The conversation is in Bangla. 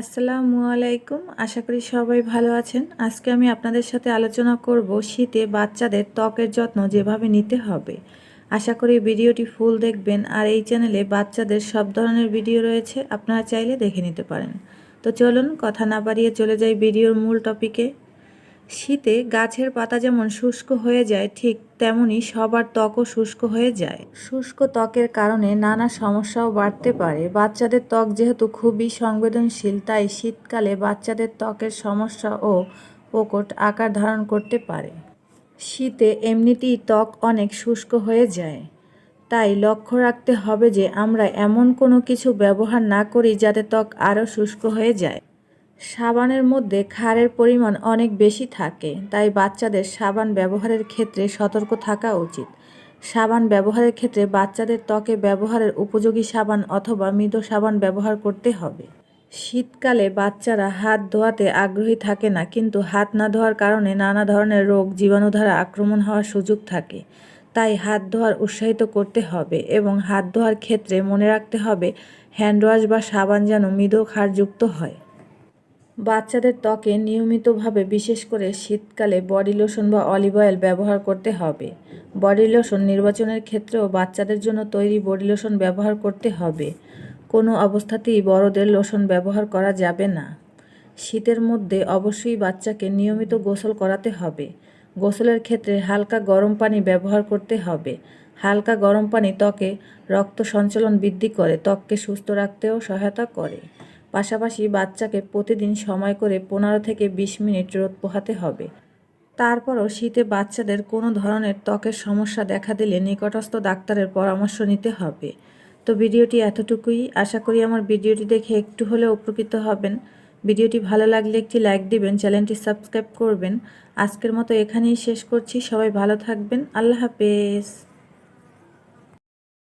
আসসালামু আলাইকুম। আশা করি সবাই ভালো আছেন। আজকে আমি আপনাদের সাথে আলোচনা করব শীতে বাচ্চাদের ত্বকের যত্ন যেভাবে নিতে হবে। আশা করি ভিডিওটি ফুল দেখবেন। আর এই চ্যানেলে বাচ্চাদের সব ধরনের ভিডিও রয়েছে, আপনারা চাইলে দেখে নিতে পারেন। তো চলুন, কথা না বাড়িয়ে চলে যাই ভিডিওর মূল টপিকে শীতে গাছের পাতা যেমন শুষ্ক হয়ে যায়, ঠিক তেমনি সবার ত্বকও শুষ্ক হয়ে যায়। শুষ্ক ত্বকের কারণে নানা সমস্যাও বাড়তে পারে। বাচ্চাদের ত্বক যেহেতু খুবই সংবেদনশীল, তাই শীতকালে বাচ্চাদের ত্বকের সমস্যা ও প্রকট আকার ধারণ করতে পারে। শীতে এমনিতেই ত্বক অনেক শুষ্ক হয়ে যায়। তাই লক্ষ্য রাখতে হবে যে আমরা এমন কোনো কিছু ব্যবহার না করি যাতে ত্বক আরও শুষ্ক হয়ে যায়। সাবানের মধ্যে ক্ষারের পরিমাণ অনেক বেশি থাকে, তাই বাচ্চাদের সাবান ব্যবহারের ক্ষেত্রে সতর্ক থাকা উচিত। সাবান ব্যবহারের ক্ষেত্রে বাচ্চাদের ত্বকে ব্যবহারের উপযোগী সাবান অথবা মৃদু সাবান ব্যবহার করতে হবে। শীতকালে বাচ্চারা হাত ধোয়াতে আগ্রহী থাকে না, কিন্তু হাত না ধোয়ার কারণে নানা ধরনের রোগ জীবাণু দ্বারা আক্রমণ হওয়ার সুযোগ থাকে। তাই হাত ধোয়ার উৎসাহিত করতে হবে এবং হাত ধোয়ার ক্ষেত্রে মনে রাখতে হবে হ্যান্ড ওয়াশ বা সাবান যেন মৃদু ক্ষারযুক্ত হয়। বাচ্চাদের ত্বকে নিয়মিতভাবে, বিশেষ করে শীতকালে, বডি লোশন বা অলিভ অয়েল ব্যবহার করতে হবে। বডি লোশন নির্বাচনের ক্ষেত্রেও বাচ্চাদের জন্য তৈরি বডি লোশন ব্যবহার করতে হবে। কোনো অবস্থাতেই বড়দের লোশন ব্যবহার করা যাবে না। শীতের মধ্যে অবশ্যই বাচ্চাকে নিয়মিত গোসল করাতে হবে। গোসলের ক্ষেত্রে হালকা গরম পানি ব্যবহার করতে হবে। হালকা গরম পানি ত্বকে রক্ত সঞ্চালন বৃদ্ধি করে, ত্বককে সুস্থ রাখতেও সহায়তা করে। পাশাপাশি বাচ্চাকে প্রতিদিন সময় করে পনেরো থেকে বিশ মিনিট রোদ পোহাতে হবে। তারপরও শীতে বাচ্চাদের কোনো ধরনের ত্বকের সমস্যা দেখা দিলে নিকটস্থ ডাক্তারের পরামর্শ নিতে হবে। তো ভিডিওটি এতটুকুই। আশা করি আমার ভিডিওটি দেখে একটু হলেও উপকৃত হবেন। ভিডিওটি ভালো লাগলে একটি লাইক দিবেন, চ্যানেলটি সাবস্ক্রাইব করবেন। আজকের মতো এখানেই শেষ করছি। সবাই ভালো থাকবেন। আল্লাহ হাফেজ।